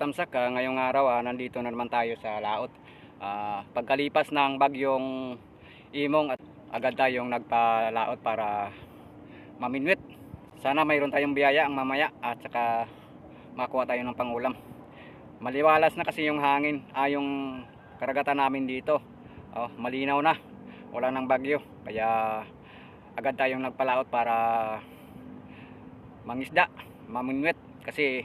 Yan, ah, good morning mga tamsak. Ah, ngayong araw, ah, nandito na naman tayo sa Laot. Ah, pagkalipas ng bagyong Imong at agad tayong nagpalaot para maminwit. Sana mayroon tayong biyaya ang mamaya at saka makuha tayo ng pangulam. Maliwalas na kasi yung hangin, ah, yung karagatan namin dito. Oh, malinaw na. Wala nang bagyo. Kaya agad tayong nagpalaot para mangisda, maminwit kasi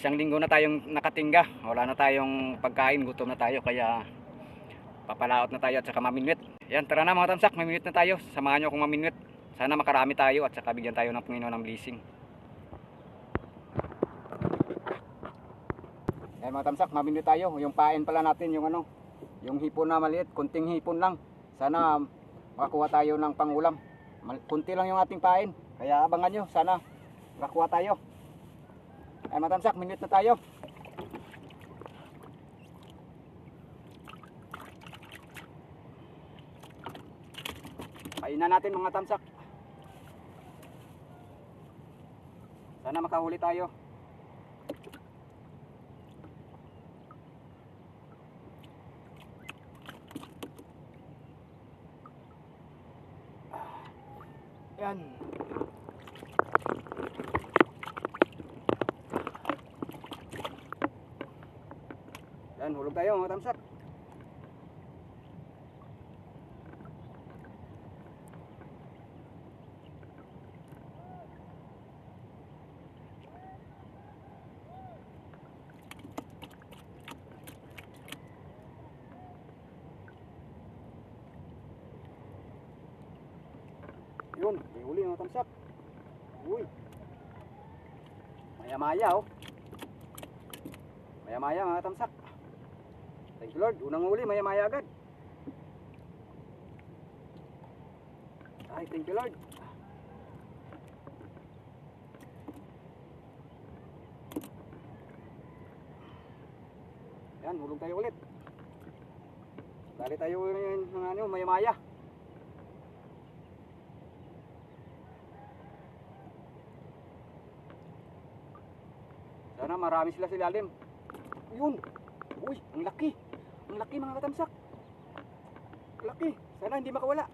isang linggo na tayong nakatingga. Wala na tayong pagkain gutom na tayo kaya papalaot na tayo at saka maminwit. Yan tara na mga tamsak maminwit na tayo. Samahan nyo akong maminwit. Sana makarami tayo at saka bigyan tayo ng Panginoon ng blessing. Yan mga tamsak maminwit tayo. Yung pain pala natin yung ano yung hipon na maliit kunting hipon lang. Sana makakuha tayo ng pangulam. Kunti lang yung ating pain. Kaya abangan nyo sana makakuha tayo ay matamsak, minute na tayo. Kainan natin mga tamsak. Sana makahuli tayo. Yan. Yan, hulog tayo mga tamsak. Yun, may huli mga tamsak. Uy. Maya-maya oh. Maya-maya mga tamsak. Thank you Lord. Unang huli, maya-maya agad. Ay, thank you Lord. Yan, hulog tayo ulit. Dali tayo ngayon ng ano, maya-maya. Sana marami sila sa ilalim. Yun. Uy, ang laki. Ang laki mga katamsak. Laki. Sana hindi makawala.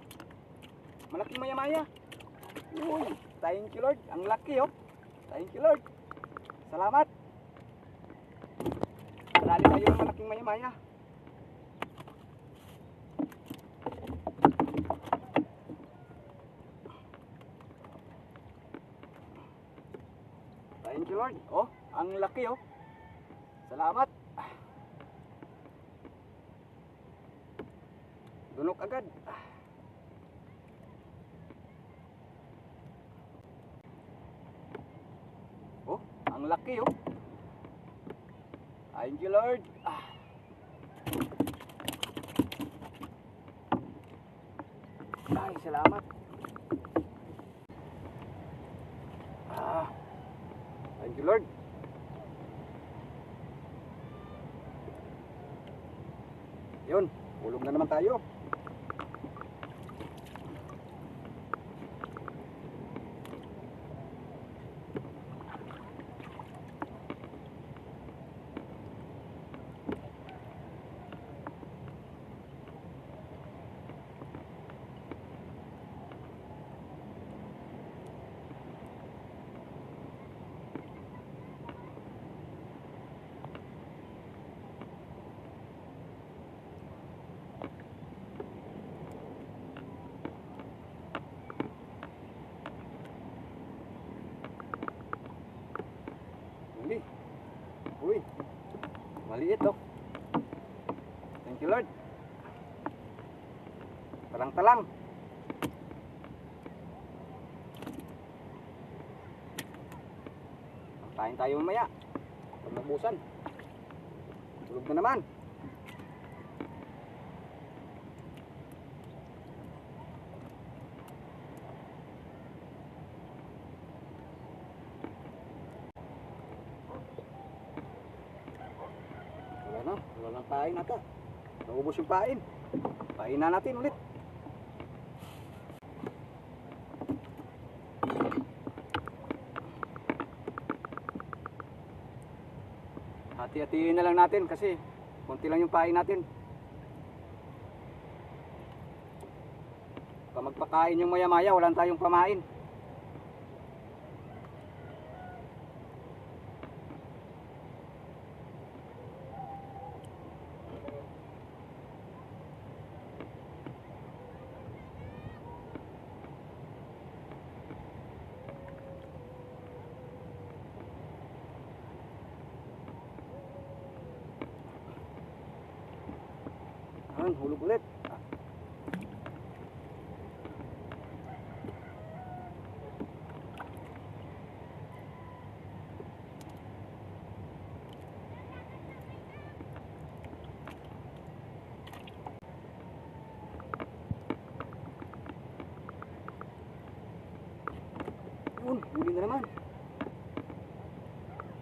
Malaking maya-maya. Uy, thank you Lord. Ang laki oh. Thank you Lord. Salamat. Marali tayo ng malaking maya-maya. Thank you Lord. Oh, ang laki oh. Salamat. Dunok agad. Oh, ang laki oh. Thank you Lord. Ah. Ay, salamat. Ah. Thank you Lord. Yun, ulog na naman tayo. Huli. Uy. Maliit oh. Thank you Lord. Talang-talang. Kain tayo mamaya. Pag nabusan. Tulog na naman. Wala na. Nang pain ata. Naubos yung pain. Pain na natin ulit. Hati-hatiin na lang natin kasi konti lang yung pain natin. Pag magpakain yung maya-maya, wala na tayong pamain. Hulog ulit. Yun, huli na naman.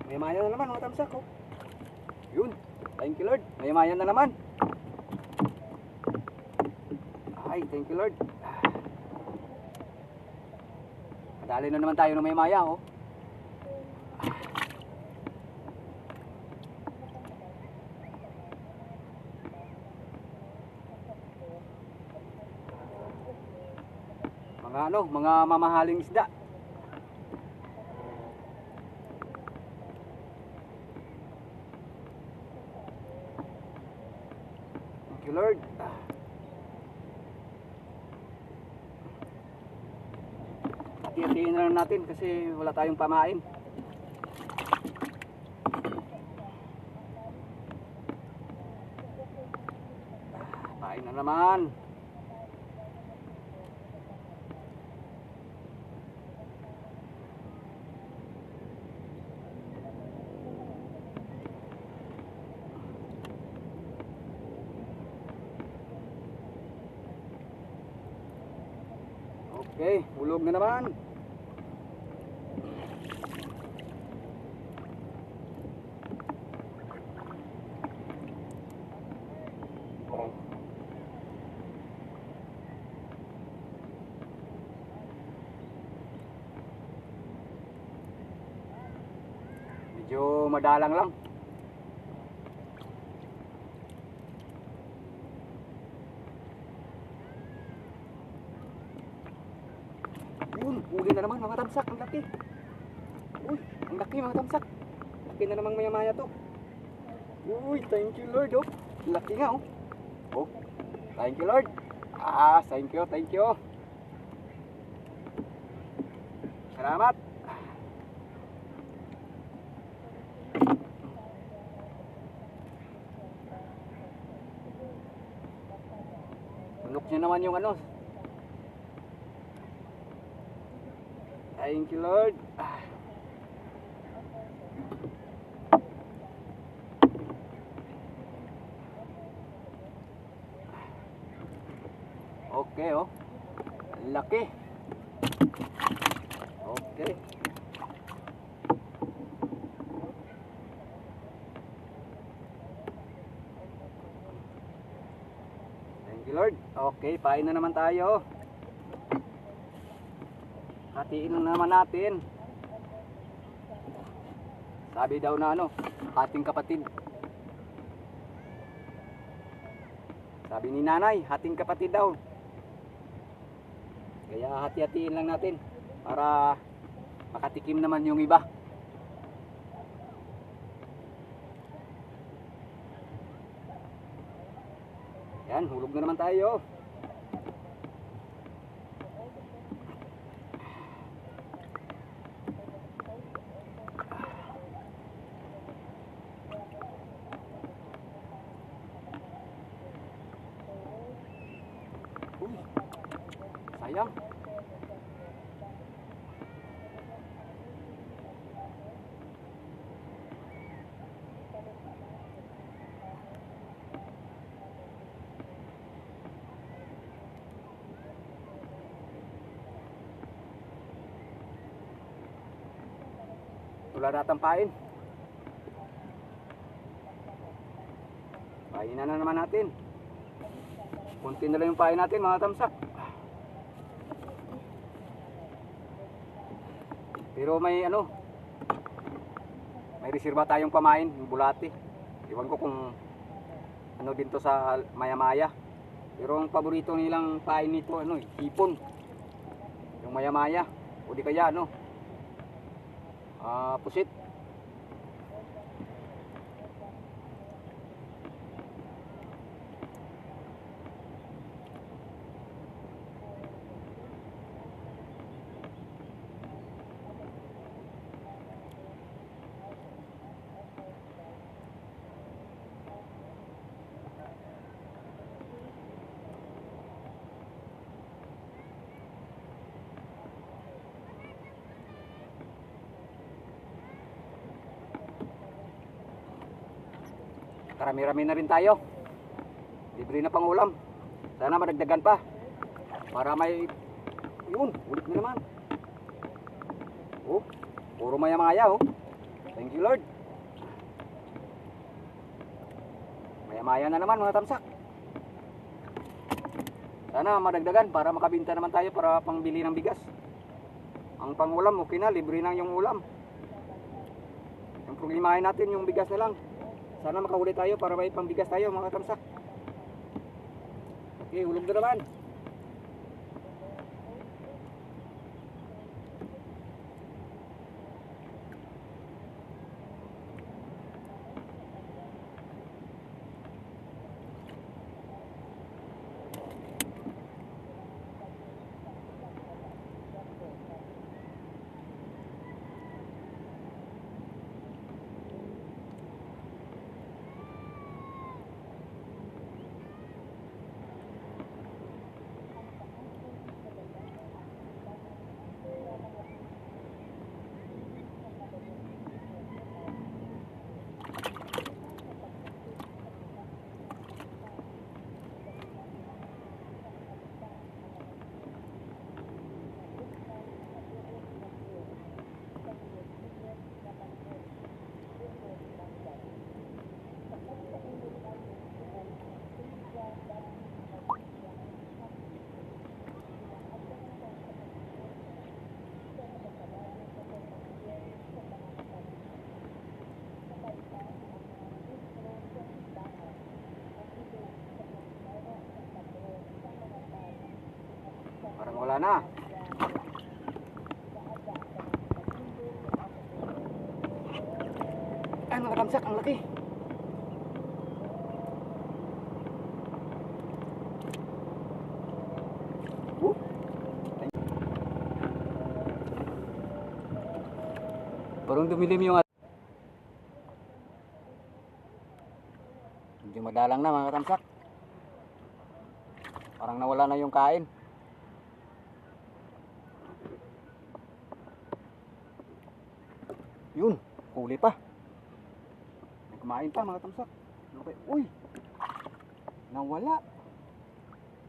May maya na naman mga tamsak oh. Yun, thank you Lord. May maya na naman. Ay, thank you Lord. Kadali na naman tayo ng may maya oh. Mga ano, mga mamahaling isda. Thank you Lord. Hati-hatiin na lang natin kasi wala tayong pamain. Pain na naman. Okay, hulog na naman. Medyo madalang lang. Yun, huli na naman mga tamsak, ang laki. Uy, ang laki mga tamsak. Laki na namang maya-maya to. Uy, thank you Lord, oh. Laki nga, oh. Oh, thank you Lord. Ah, thank you, thank you. Salamat. Tunok niya naman yung ano, Thank you, Lord. Ah. Okay, oh. Laki. Okay. You, Lord. Okay, pain na naman tayo. Hatiin lang naman natin. Sabi daw na ano, hating kapatid. Sabi ni nanay, hating kapatid daw. Kaya hati-hatiin lang natin para makatikim naman yung iba. Yan, hulog na naman tayo. Uy, sayang. Wala natang pain. Painan na naman natin. Kunti na lang yung pain natin mga tamsak. Pero may ano, may reserva tayong pamain, yung bulati. Iwan ko kung ano din to sa maya-maya. Pero ang paborito nilang pain nito, ano, eh, hipon. Yung maya-maya. O di kaya, ano, ah, pusit. Karami-rami na rin tayo. Libre na pang ulam. Sana madagdagan pa. Para may... Yun, ulit na naman. Oh, puro maya-maya oh. Thank you Lord. Maya-maya na naman mga tamsak. Sana madagdagan para makabinta naman tayo para pangbili ng bigas. Ang pangulam, okay na, libre na yung ulam. Yung problemahin natin yung bigas na lang. Sana makahuli tayo para may pambigas tayo mga katamsak. Okay, hulog na naman. Parang wala na. Ay, mga katamsak, ang laki. Parang dumilim yung at- Medyo madalang na mga katamsak. Parang nawala na yung kain. Yun, huli pa. May kumain pa mga tamsak. Okay. Uy! Nawala.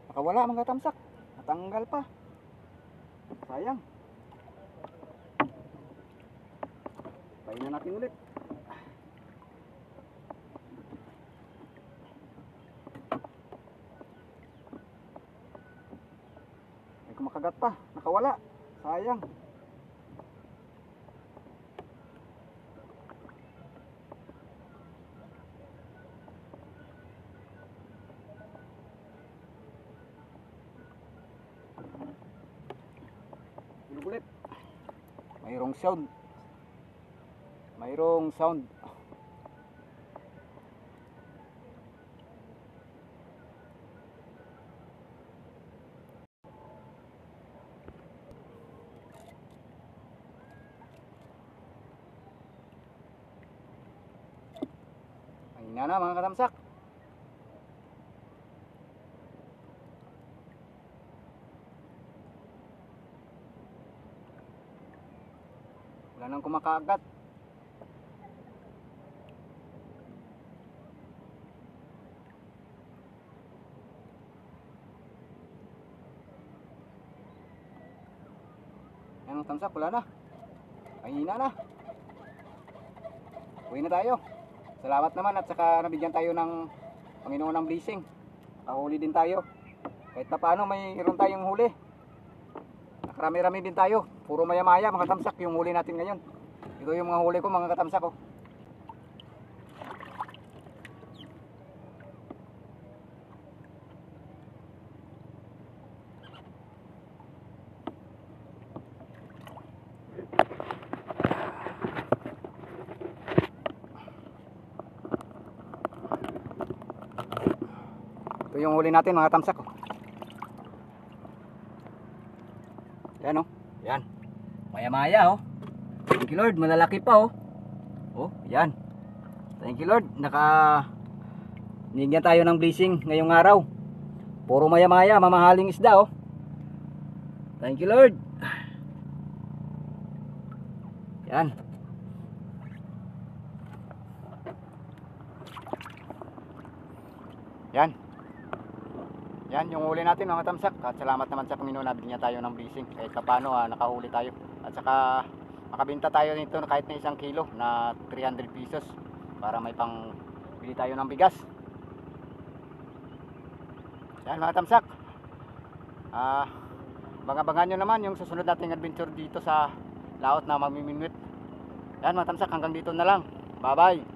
Nakawala mga tamsak. Natanggal pa. Sayang. Pahinga natin ulit. May kumakagat pa. Nakawala. Sayang. Hulog ulit. Mayroong sound. Mayroong sound. Mahina na mga katamsak. Wala nang kumakagat. Yan ang tamsak, wala na. Mahina na. Uwi na tayo. Salamat naman at saka nabigyan tayo ng Panginoon ng blessing. Nakahuli din tayo. Kahit na paano mayroon tayong huli. Rami-rami din tayo. Puro maya-maya mga tamsak yung huli natin ngayon. Ito yung mga huli ko mga katamsak ko. Ito yung huli natin mga tamsak ko. Oh. Yan oh. Yan. Maya-maya oh. Thank you Lord, malalaki pa oh. Oh, yan. Thank you Lord, naka Nigyan tayo ng blessing ngayong araw. Puro maya-maya, mamahaling isda oh. Thank you Lord. Yan. Yan yung huli natin mga tamsak. At salamat naman sa Panginoon na binigyan tayo ng blessing. Kahit pa paano ah, nakahuli tayo. At saka makabenta tayo nito kahit na isang kilo na 300 pesos para may pang bili tayo ng bigas. Yan mga tamsak. Ah, bangabangan nyo naman yung susunod nating adventure dito sa laot na mamimingwit. Yan mga tamsak hanggang dito na lang. Bye bye.